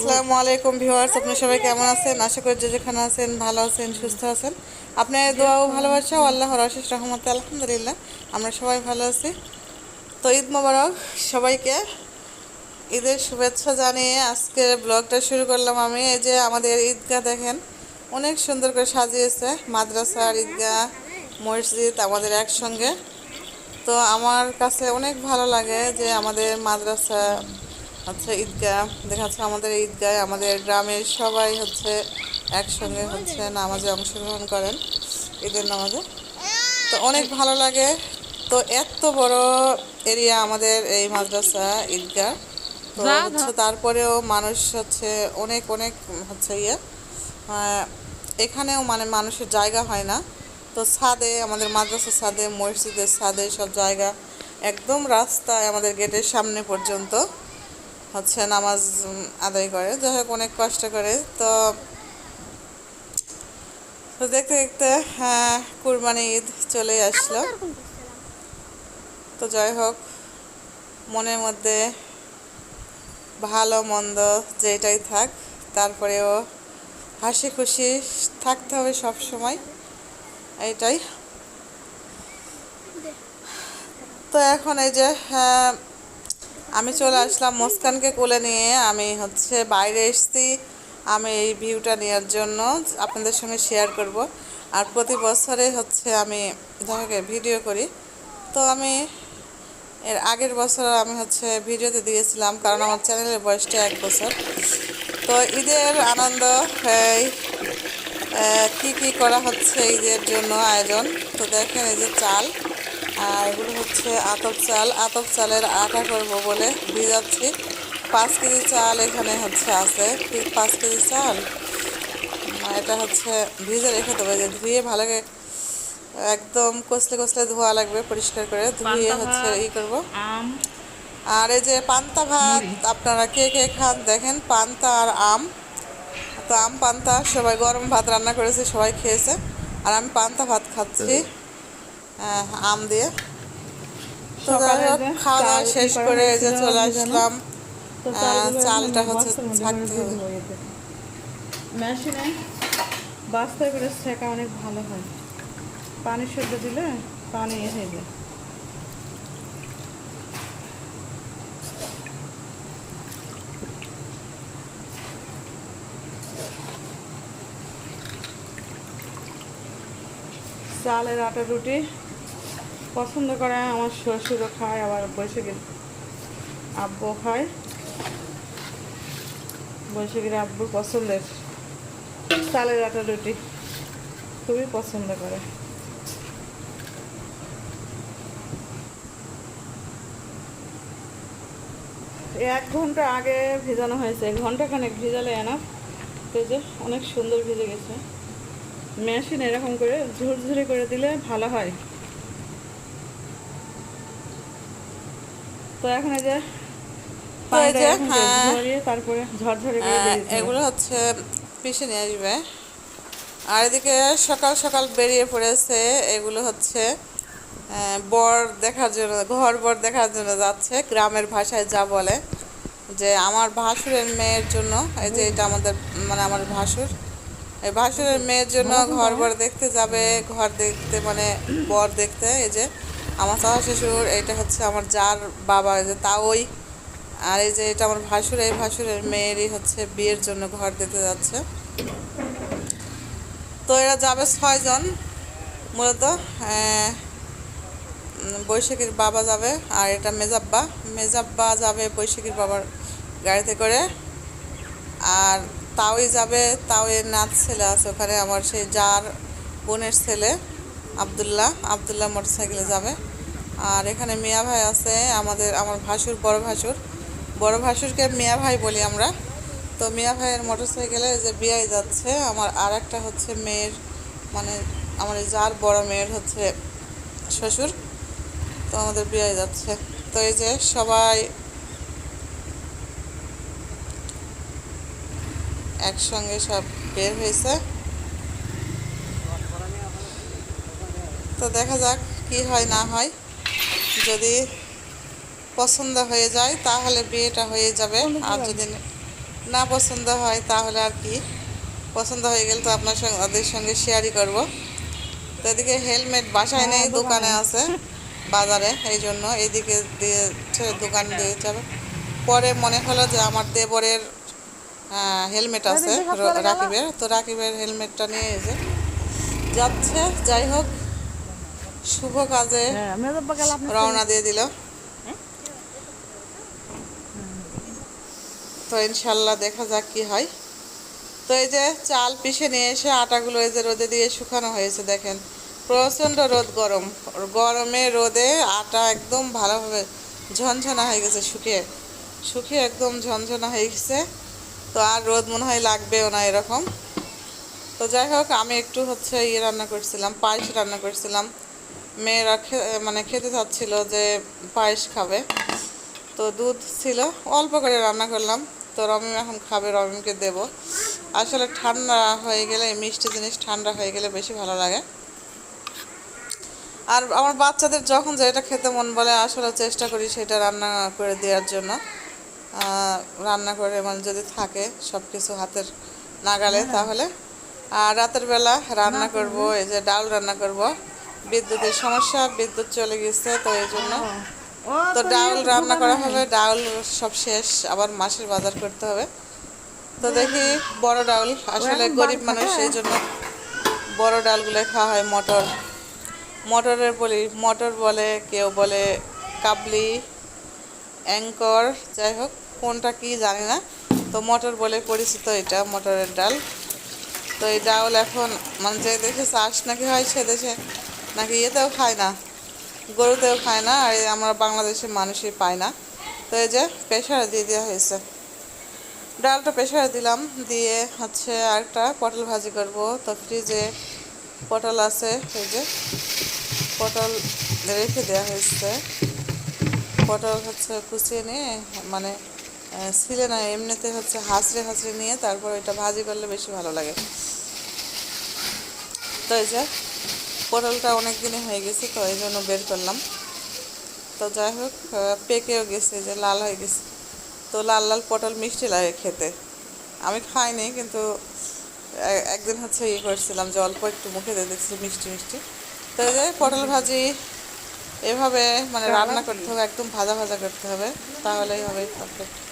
আসসালামু আলাইকুম ভিউয়ার্স আপনি সবাই কেমন আছেন? আশা করি যে যেখানে আছেন, ভালো আছেন, সুস্থ আছেন। আপনার দোয়া ও ভালোবাসা আল্লাহর অশেষ রহমতে, আলহামদুলিল্লাহ, আমরা সবাই ভালো আছি। তো ঈদ মোবারক, সবাইকে ঈদের শুভেচ্ছা জানিয়ে আজকে ব্লগটা শুরু করলাম আমি। এই যে আমাদের ঈদগাহ দেখেন, অনেক সুন্দর করে সাজিয়েছে, মাদ্রাসার ঈদগাহ, মসজিদ, আমাদের একসঙ্গে। তো আমার কাছে অনেক ভালো লাগে যে আমাদের মাদ্রাসা হচ্ছে ঈদগাহ দেখা যাচ্ছে আমাদের ঈদগায় আমাদের গ্রামের সবাই হচ্ছে একসঙ্গে হচ্ছে নামাজে অংশগ্রহণ করেন ঈদের নামাজে। তো অনেক ভালো লাগে। তো এত বড় এরিয়া আমাদের এই মাদ্রাসা ঈদগাহ। তো হচ্ছে তারপরেও মানুষ হচ্ছে অনেক অনেক হচ্ছে ইয়ে। এখানেও মানে মানুষের জায়গা হয় না। তো ছাদে আমাদের মাদ্রাসার ছাদে মসজিদের ছাদে সব জায়গা একদম রাস্তায় আমাদের গেটের সামনে পর্যন্ত। হচ্ছে নামাজ আদায় করে। যাই হোক অনেক কষ্ট করে। তো তো দেখতে দেখতে হ্যাঁ কুরবানি ঈদ চলে আসলো। তো যাই হোক মনের মধ্যে ভালো মন্দ যেটাই থাক তারপরেও হাসি খুশি থাকতে হবে সব সময়। এইটাই তো এখন এই যে হ্যাঁ, আমি চলে আসলাম মুস্কানকে কোলে নিয়ে। আমি হচ্ছে বাইরে এসেছি। আমি এই ভিউটা নেওয়ার জন্য আপনাদের সঙ্গে শেয়ার করব। আর প্রতি বছরে হচ্ছে আমি যাকে ভিডিও করি। তো আমি এর আগের বছর আমি হচ্ছে ভিডিওতে দিয়েছিলাম কারণ আমার চ্যানেলের বয়সটা এক বছর। তো ঈদের আনন্দ কি কি করা হচ্ছে ঈদের জন্য আয়োজন? তো দেখেন এই যে চাল। আর এগুলো হচ্ছে আতপ চাল। আতপ চালের আটা করব বলে ভিজাচ্ছি পাঁচ কেজি চাল এখানে হচ্ছে আছে। পাঁচ কেজি চাল। এটা হচ্ছে ভিজে রেখে দেবো। এই যে ধুয়ে ভালো করে একদম কষলে কষলে ধোয়া লাগবে পরিষ্কার করে। ধুয়ে হচ্ছে ই করব। আর এই যে পান্তা ভাত আপনারা কে কে খান দেখেন পান্তা আর আম। তো আম পান্তা সবাই গরম ভাত রান্না করেছে সবাই খেয়েছে। আর আমি পান্তা ভাত খাচ্ছি। আম দিয়ে। তো সকালে খাওয়া দাওয়া শেষ করে যে চলে আসলাম। চালটা হচ্ছে ছাকতে হবে। মেশিনে বাস্তায় করে শেখা অনেক ভালো হয়। পানি সেদ্ধ দিলে পানি হয়ে যায়। চালের আটা রুটি। পছন্দ করে, আমার শ্বশুরও খায়, আবার বৈশাখীর আব্বু খায়। বৈশাখীর আব্বুর পছন্দের চালের আটা রুটি, খুবই পছন্দ করে। এক ঘণ্টা আগে ভেজানো হয়েছে ঘণ্টা খানেক ভেজালে না তো যে, অনেক সুন্দর ভেজে গেছে। মেশিন এরকম করে ঝুরঝুরে করে দিলে ভালো হয় তো এখন এই যে হ্যাঁ। তারপরে ঝরঝরে হবে। এগুলো হচ্ছে পিষে নিয়ে আসবে আর এদিকে সকাল সকাল বেরিয়ে পড়েছে এগুলো হচ্ছে বর দেখার জন্য ঘর বর দেখার জন্য যাচ্ছে গ্রামের ভাষায় যা বলে যে আমার ভাসুরের মেয়ের জন্য এই যে এটা আমাদের মানে আমার ভাসুর ভাসুরের মেয়ের জন্য ঘর বর দেখতে যাবে ঘর দেখতে মানে বর দেখতে এই যে আমার চাচা শ্বশুর এটা হচ্ছে আমার যার বাবা যে তাওই আর এই যে এটা আমার ভাসুর এই ভাসুরের মেয়েরই হচ্ছে বিয়ের জন্য ঘর দেখতে যাচ্ছে। তো এরা যাবে ছয়জন মূলত বৈশাখীর বাবা যাবে আর এটা মেজাব্বা। মেজাব্বা যাবে বৈশাখীর বাবার গাড়িতে করে। আর তাওই যাবে তাওয়ের নাচ ছেলে আছে ওখানে, আমার সেই যার বোনের ছেলে, আবদুল্লাহ। আবদুল্লাহ মোটরসাইকেলে যাবে। আর এখানে মিয়া ভাই আছে, আমাদের, আমার ভাসুর, বড় ভাসুর। বড় ভাসুরকে মিয়া ভাই বলি আমরা। তো মিয়া ভাইয়ের মোটরসাইকেলে যে বিয়াই যাচ্ছে, আমার আর একটা হচ্ছে মেয়ের মানে আমার যার বড় মেয়ের হচ্ছে শ্বশুর। তো আমাদের বিয়াই যাচ্ছে। তো এই যে সবাই একসঙ্গে সব বের হয়েছে। তো দেখা যাক কি হয় না হয়। যদি পছন্দ হয়ে যায় তাহলে বিয়েটা হয়ে যাবে। আর যদি না পছন্দ হয় তাহলে আর কি। পছন্দ হয়ে গেলে তো আপনার সঙ্গে ওদের সঙ্গে শেয়ারই করব। তো এদিকে হেলমেট বাসায় নেই হ্যাঁ, দোকানে। দোকানে। আছে বাজারে এই জন্য। এইদিকে দিয়ে দোকান। দিয়ে যাবে। পরে মনে হলো যে আমার দেবরের হেলমেট আছে র- চলে গেল। রাকিবের। তো রাকিবের হেলমেটটা নিয়ে এসে যাচ্ছে। যাই হোক শুভ কাজে হ্যাঁ রওনা দিয়ে দিল। তো ইনশাল্লাহ দেখা যাক কি হয়। তো এই যে চাল পিষে নিয়ে এসে আটাগুলো এই যে রোদে দিয়ে শুকানো হয়েছে দেখেন। প্রচণ্ড রোদ গরম। গরমে রোদে আটা একদম ভালোভাবে ঝনঝনা হয়ে গেছে শুকিয়ে। শুকিয়ে একদম ঝনঝনা হয়ে গেছে। তো আর রোদ মনে হয় লাগবেও না এরকম। তো যাই হোক, আমি একটু হচ্ছে ইয়ে রান্না করছিলাম, পায়েস রান্না করছিলাম। মেয়েরা মানে খেতে চাচ্ছিলো যে পায়েস খাবে। তো দুধ ছিল, অল্প করে রান্না করলাম। তো রমিম এখন খাবে, রমিমকে দেব। আসলে ঠান্ডা হয়ে গেলে মিষ্টি জিনিস ঠান্ডা হয়ে গেলে বেশি ভালো লাগে। আর আমার বাচ্চাদের যখন যেটা খেতে মন বলে, আসলে চেষ্টা করি সেটা রান্না করে দেওয়ার জন্য। রান্না করে মানে যদি থাকে সব কিছু হাতের নাগালে তাহলে। আর রাতের বেলা রান্না করব এই যে ডাল রান্না করব। বিদ্যুতের সমস্যা বিদ্যুৎ চলে গেছে তো এই জন্য। তো ডাল রান্না করা হবে ডাল সব শেষ আবার মাছের বাজার করতে হবে। তো দেখি বড় ডাল আসলে গরিব মানুষ থাকে? সেই জন্য বড় ডালগুলো খাওয়া হয় মটর। মটরের বলি মটর বলে কেউ বলে কাবলি। অ্যাঙ্কর, যাই হোক, কোনটা কি জানি না। তো মটর বলে পরিচিত এটা, মটরের ডাল। তো এই ডাল এখন মানে যে দেশে চাষ নাকি হয় সে দেশে নাকি ইয়েতেও খায় না, গরুতেও খায় না, আর আমরা বাংলাদেশের মানুষই পায় না। তো এই যে প্রেশারে দিয়ে দেওয়া হয়েছে। ডালটা প্রেশারে দিলাম, দিয়ে হচ্ছে আরেকটা পটল ভাজি করব। তো ফ্রিজে পটল আছে, এই যে পটল রেখে দেওয়া হয়েছে। পটল হচ্ছে কুচিয়ে নিয়ে মানে ছিলে না, এমনিতে হচ্ছে হাঁচড়ে হাঁচড়ে নিয়ে তারপর এটা ভাজি করলে বেশি ভালো লাগে। তো এই যে, পটলটা অনেক দিনে হয়ে গেছে তো, এই জন্য বের করলাম। তো যাই হোক পেকেও গেছে যে লাল হয়ে গেছে। তো লাল লাল পটল মিষ্টি লাগে খেতে। আমি খাইনি, কিন্তু একদিন হচ্ছে ইয়ে করছিলাম যে অল্প একটু মুখে দিয়ে দেখছি মিষ্টি মিষ্টি। তো এই যে পটল ভাজি এভাবে মানে রান্না করতে হবে একদম ভাজা ভাজা করতে হবে তাহলেই হবে পারফেক্ট